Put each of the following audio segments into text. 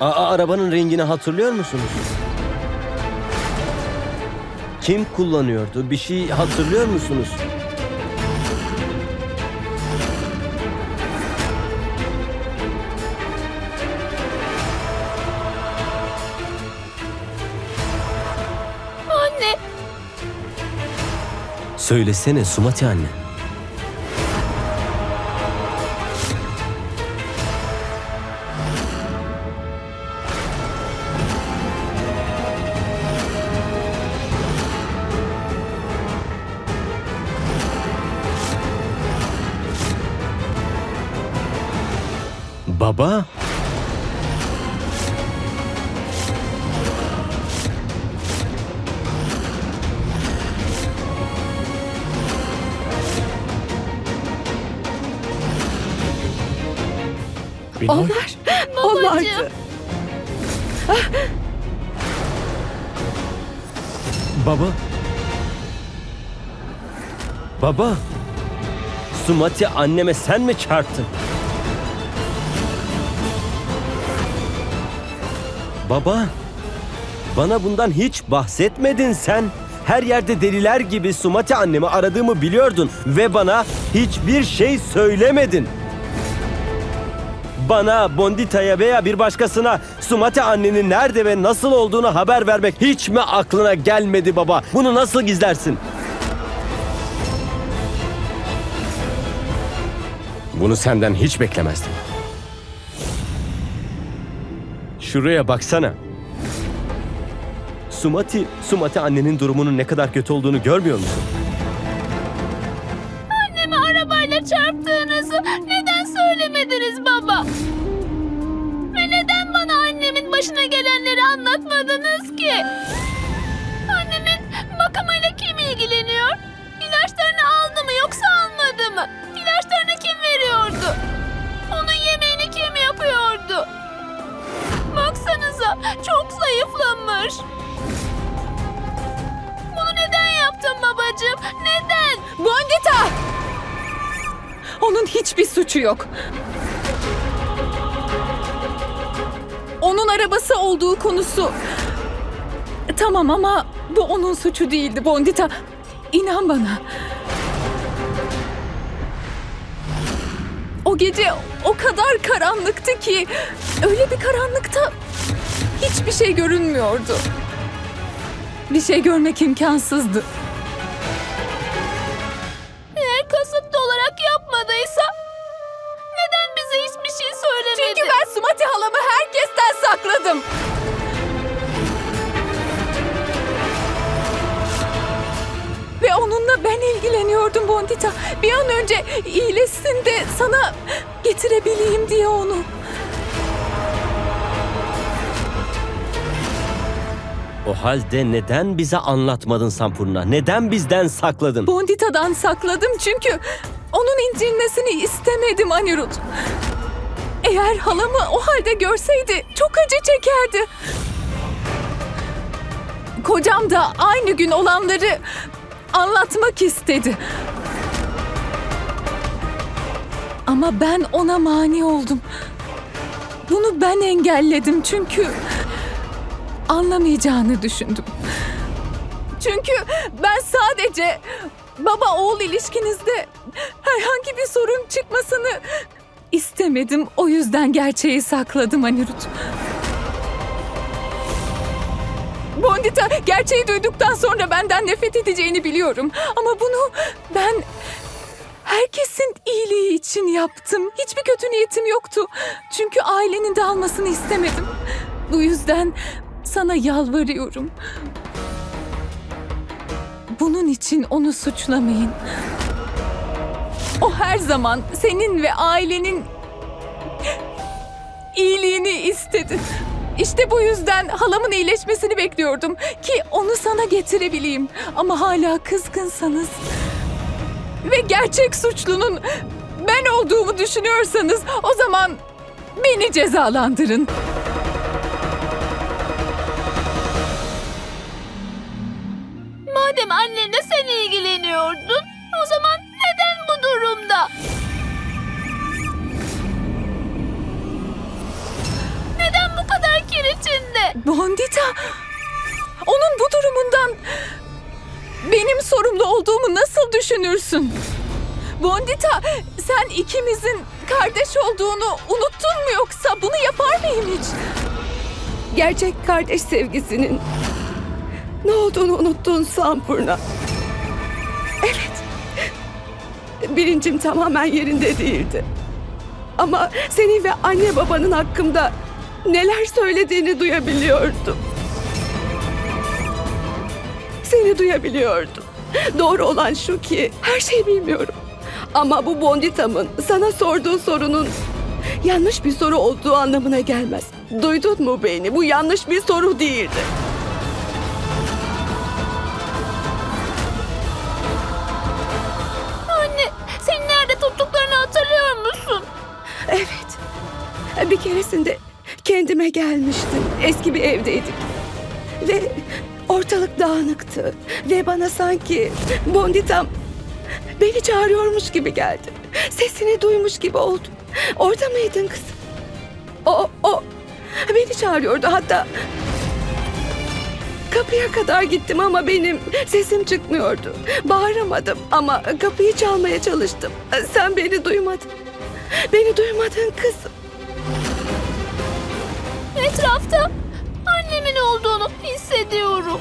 Aa, arabanın rengini hatırlıyor musunuz? Kim kullanıyordu? Bir şey hatırlıyor musunuz? Anne, Söylesene Sumati anne. Baba? Onlar, onlardı. Baba. Baba. Sumati anneme sen mi çarptın? Baba. Bana bundan hiç bahsetmedin sen. Her yerde deliler gibi Sumati annemi aradığımı biliyordun ve bana hiçbir şey söylemedin. Bana, Bondita'ya veya bir başkasına Sumati annenin nerede ve nasıl olduğunu haber vermek hiç mi aklına gelmedi baba? Bunu nasıl gizlersin? Bunu senden hiç beklemezdim. Şuraya baksana. Sumati, Sumati annenin durumunun ne kadar kötü olduğunu görmüyor musun? Çok zayıflamış. Bunu neden yaptın babacığım? Neden? Bondita! Onun hiçbir suçu yok. Onun arabası olduğu konusu. Tamam ama bu onun suçu değildi Bondita. İnan bana. O gece o kadar karanlıktı ki öyle bir karanlıkta hiçbir şey görünmüyordu. Bir şey görmek imkansızdı. Eğer kasıtlı olarak yapmadıysa neden bize hiçbir şey söylemedi? Çünkü ben Sumati halamı herkesten sakladım. Ve onunla ben ilgileniyordum Bondita. Bir an önce iyileşsin de sana getirebileyim diye onu. O halde neden bize anlatmadın Sampurna? Neden bizden sakladın? Bondita'dan sakladım çünkü onun incinmesini istemedim Anirudh. Eğer halamı o halde görseydi çok acı çekerdi. Kocam da aynı gün olanları anlatmak istedi. Ama ben ona mani oldum. Bunu ben engelledim çünkü anlamayacağını düşündüm. Çünkü ben sadece baba oğul ilişkinizde herhangi bir sorun çıkmasını istemedim. O yüzden gerçeği sakladım Anirudh. Bondita gerçeği duyduktan sonra benden nefret edeceğini biliyorum. Ama bunu ben herkesin iyiliği için yaptım. Hiçbir kötü niyetim yoktu. Çünkü ailenin dağılmasını istemedim. Bu yüzden sana yalvarıyorum. Bunun için onu suçlamayın. O her zaman senin ve ailenin iyiliğini istedi. İşte bu yüzden halamın iyileşmesini bekliyordum ki onu sana getirebileyim. Ama hala kızgınsanız ve gerçek suçlunun ben olduğumu düşünüyorsanız o zaman beni cezalandırın. Madem annenle sen ilgileniyordun, o zaman neden bu durumda? Neden bu kadar Bondita, onun bu durumundan benim sorumlu olduğumu nasıl düşünürsün? Bondita, sen ikimizin kardeş olduğunu unuttun mu yoksa bunu yapar mıyım hiç? Gerçek kardeş sevgisinin ne olduğunu unuttun Sampurna. Evet. Bilincim tamamen yerinde değildi. Ama senin ve anne babanın hakkımda neler söylediğini duyabiliyordum. Seni duyabiliyordum. Doğru olan şu ki her şeyi bilmiyorum. Ama bu Bondita'mın sana sorduğu sorunun yanlış bir soru olduğu anlamına gelmez. Duydun mu beni? Bu yanlış bir soru değildi. Bir keresinde kendime gelmiştim. Eski bir evdeydik. Ve ortalık dağınıktı. Ve bana sanki Bonditam beni çağırıyormuş gibi geldi. Sesini duymuş gibi oldum. Orada mıydın kızım? O, o beni çağırıyordu hatta. Kapıya kadar gittim ama benim sesim çıkmıyordu. Bağıramadım ama kapıyı çalmaya çalıştım. Sen beni duymadın. Beni duymadın kızım. Etrafta annemin olduğunu hissediyorum.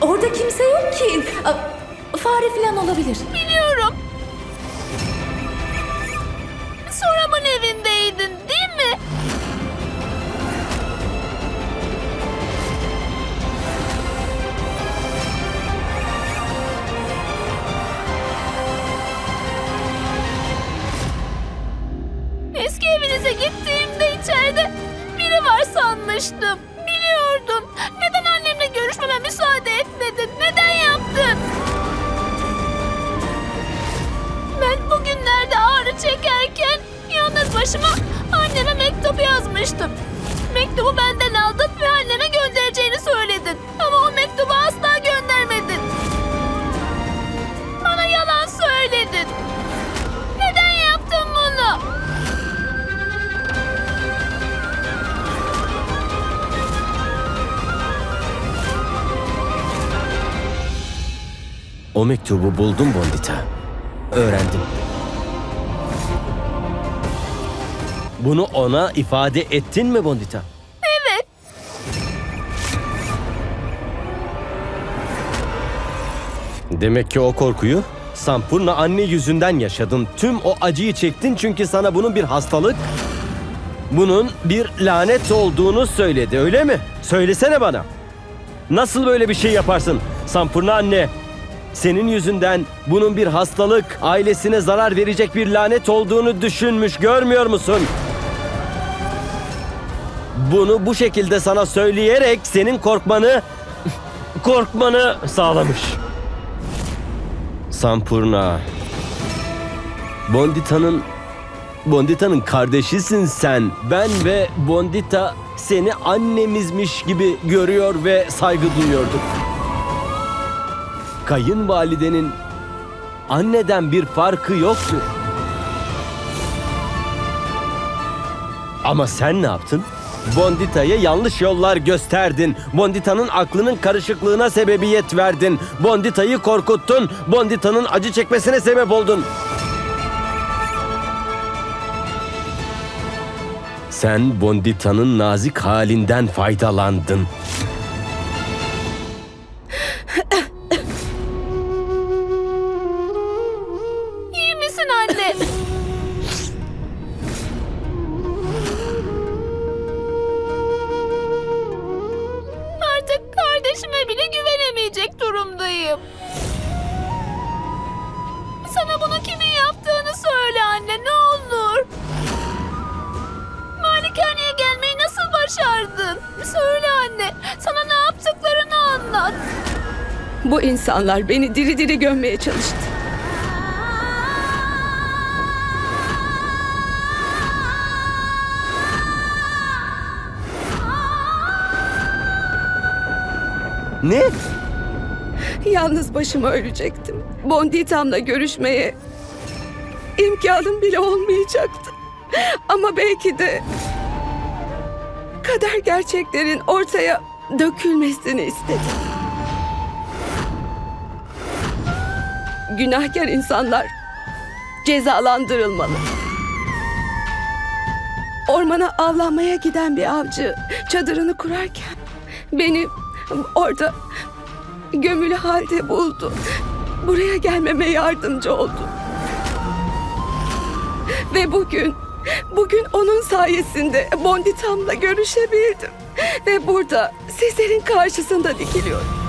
Orada kimse yok ki. Fare falan olabilir. Biliyorum. Soram'ın evindeydin sanmıştım. Biliyordum. Neden annemle görüşmeme müsaade etmedin? Neden yaptın? Ben bugünlerde ağrı çekerken yalnız başıma anneme mektup yazmıştım. Mektubu benden O mektubu buldum Bondita. Öğrendim. Bunu ona ifade ettin mi Bondita? Evet. Demek ki o korkuyu Sampurna anne yüzünden yaşadın. Tüm o acıyı çektin çünkü sana bunun bir hastalık, bunun bir lanet olduğunu söyledi öyle mi? Söylesene bana. Nasıl böyle bir şey yaparsın Sampurna anne? Senin yüzünden bunun bir hastalık, ailesine zarar verecek bir lanet olduğunu düşünmüş görmüyor musun? Bunu bu şekilde sana söyleyerek senin korkmanı korkmanı sağlamış. Sampurna. Bondita'nın Bondita'nın kardeşisin sen. Ben ve Bondita seni annemizmiş gibi görüyor ve saygı duyuyorduk. Kayınvalidenin anneden bir farkı yoktur. Ama sen ne yaptın? Bondita'ya yanlış yollar gösterdin. Bondita'nın aklının karışıklığına sebebiyet verdin. Bondita'yı korkuttun. Bondita'nın acı çekmesine sebep oldun. Sen Bondita'nın nazik halinden faydalandın. Başardın? Söyle anne. Sana ne yaptıklarını anlat. Bu insanlar beni diri diri gömmeye çalıştı. Ne? Yalnız başıma ölecektim. Bonditam'la görüşmeye imkanım bile olmayacaktı. Ama belki de kader gerçeklerin ortaya dökülmesini istedim. Günahkar insanlar cezalandırılmalı. Ormana avlanmaya giden bir avcı çadırını kurarken beni orada gömülü halde buldu. Buraya gelmeme yardımcı oldu. Ve bugün, bugün onun sayesinde Bonditam'la görüşebildim. Ve burada sizlerin karşısında dikiliyorum.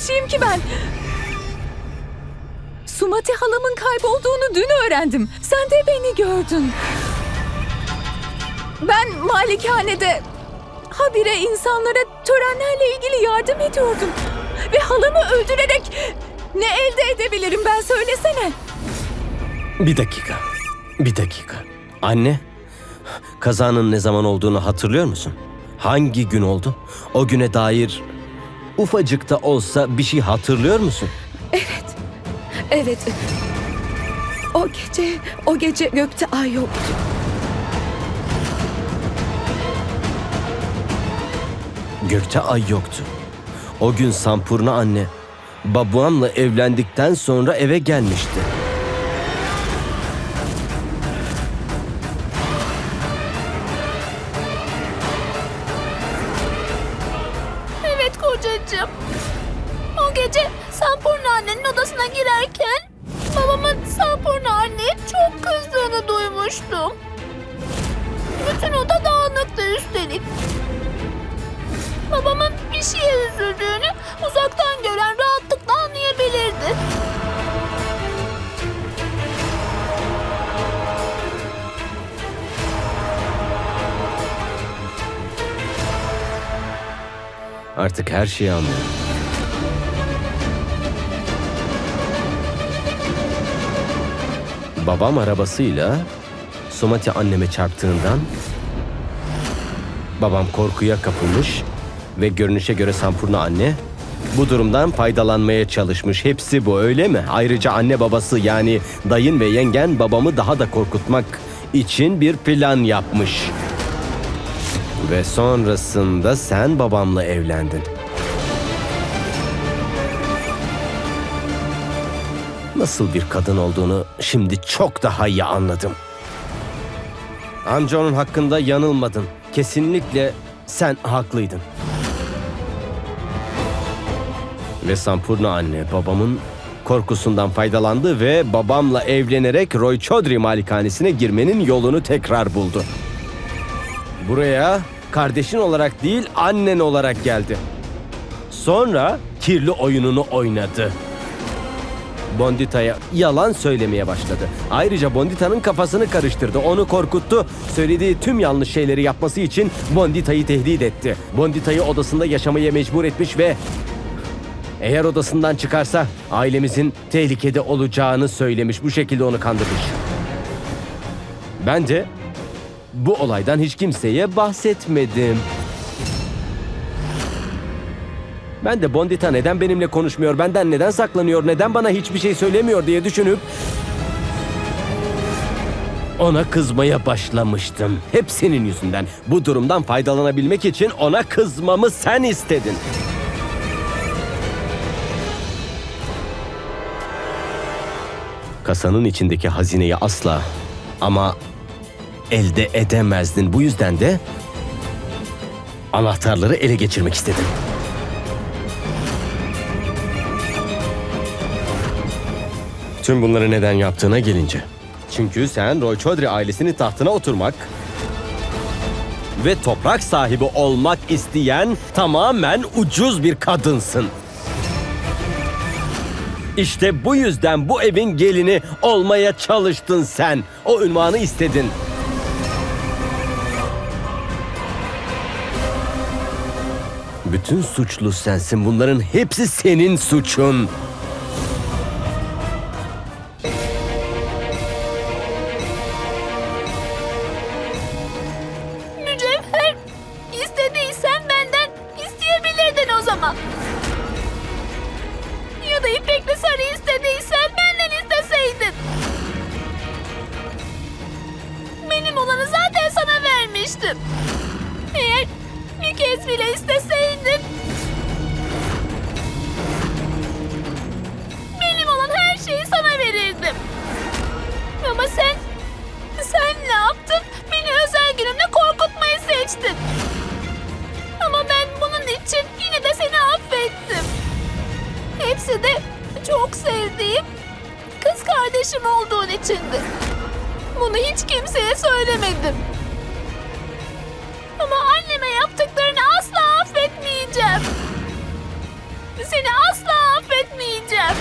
Çalışayım ki ben? Sumati halamın kaybolduğunu dün öğrendim. Sen de beni gördün. Ben malikanede habire insanlara törenlerle ilgili yardım ediyordum. Ve halamı öldürerek ne elde edebilirim ben söylesene. Bir dakika. Bir dakika. Anne, kazanın ne zaman olduğunu hatırlıyor musun? Hangi gün oldu? O güne dair ufacık da olsa bir şey hatırlıyor musun? Evet. O gece, o gece gökte ay yoktu. Gökte ay yoktu. O gün Sampurna anne babamla evlendikten sonra eve gelmişti. Bir şeye üzüldüğünü uzaktan gören rahatlıkla anlayabilirdi. Artık her şeyi anlıyorum. Babam arabasıyla Sumati anneme çarptığından babam korkuya kapılmış ve görünüşe göre Sampurna anne bu durumdan faydalanmaya çalışmış. Hepsi bu öyle mi? Ayrıca anne babası yani dayın ve yengen babamı daha da korkutmak için bir plan yapmış. Ve sonrasında sen babamla evlendin. Nasıl bir kadın olduğunu şimdi çok daha iyi anladım. Amca onun hakkında yanılmadın. Kesinlikle sen haklıydın. Ve Sampurna anne babamın korkusundan faydalandı ve babamla evlenerek Roy Chaudhry malikanesine girmenin yolunu tekrar buldu. Buraya kardeşin olarak değil annen olarak geldi. Sonra kirli oyununu oynadı. Bondita'ya yalan söylemeye başladı. Ayrıca Bondita'nın kafasını karıştırdı. Onu korkuttu. Söylediği tüm yanlış şeyleri yapması için Bondita'yı tehdit etti. Bondita'yı odasında yaşamaya mecbur etmiş ve eğer odasından çıkarsa ailemizin tehlikede olacağını söylemiş. Bu şekilde onu kandırmış. Ben de bu olaydan hiç kimseye bahsetmedim. Ben de Bondita neden benimle konuşmuyor, benden neden saklanıyor, neden bana hiçbir şey söylemiyor diye düşünüp ona kızmaya başlamıştım. Hep senin yüzünden. Bu durumdan faydalanabilmek için ona kızmamı sen istedin. Kasanın içindeki hazineyi asla ama elde edemezdin. Bu yüzden de anahtarları ele geçirmek istedim. Tüm bunları neden yaptığına gelince. Çünkü sen Roy Chaudhry ailesinin tahtına oturmak ve toprak sahibi olmak isteyen tamamen ucuz bir kadınsın. İşte bu yüzden bu evin gelini olmaya çalıştın sen. O ünvanı istedin. Bütün suçlu sensin. Bunların hepsi senin suçun. Vermiştim. Eğer bir kez bile isteseydin... Benim olan her şeyi sana verirdim. Ama sen... Sen ne yaptın? Beni özel günümde korkutmayı seçtin. Ama ben bunun için yine de seni affettim. Hepsi de çok sevdiğim kız kardeşim olduğun içindi. Bunu hiç kimseye söylemedim. Ama anneme yaptıklarını asla affetmeyeceğim. Seni asla affetmeyeceğim.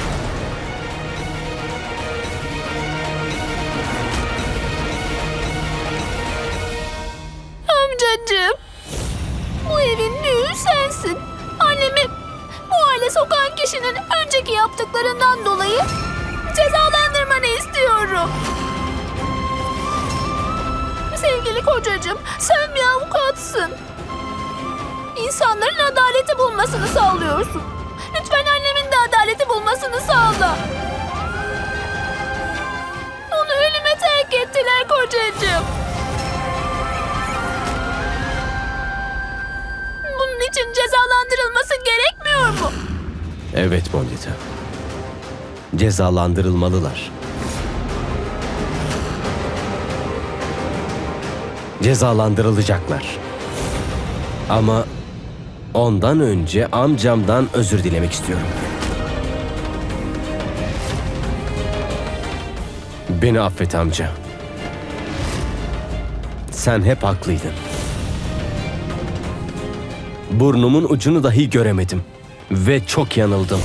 Amcacığım. Bu evin büyüğü sensin. Annemi bu aile sokan kişinin önceki yaptıklarından dolayı cezalandırmanı istiyorum. Sevgili kocacığım, sen bir avukatsın. İnsanların adaleti bulmasını sağlıyorsun. Lütfen annemin de adaleti bulmasını sağla. Onu ölüme terk ettiler kocacığım. Bunun için cezalandırılması gerekmiyor mu? Evet Bondita. Cezalandırılmalılar. Cezalandırılacaklar. Ama ondan önce amcamdan özür dilemek istiyorum. Beni affet amca. Sen hep haklıydın. Burnumun ucunu dahi göremedim ve çok yanıldım.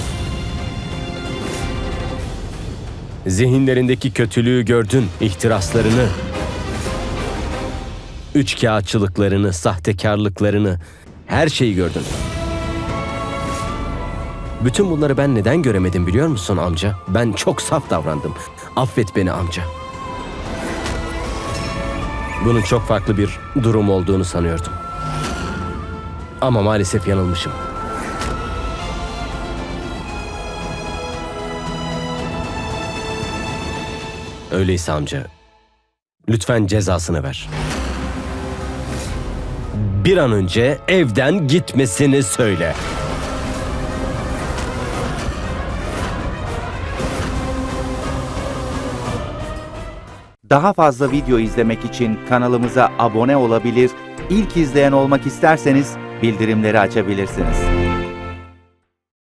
Zihinlerindeki kötülüğü gördün, ihtiraslarını, üçkağıtçılıklarını, sahtekarlıklarını, her şeyi gördün. Bütün bunları ben neden göremedim biliyor musun amca? Ben çok saf davrandım. Affet beni amca. Bunun çok farklı bir durum olduğunu sanıyordum. Ama maalesef yanılmışım. Öyleyse amca, lütfen cezasını ver. Bir an önce evden gitmesini söyle. Daha fazla video izlemek için kanalımıza abone olabilir, ilk izleyen olmak isterseniz bildirimleri açabilirsiniz.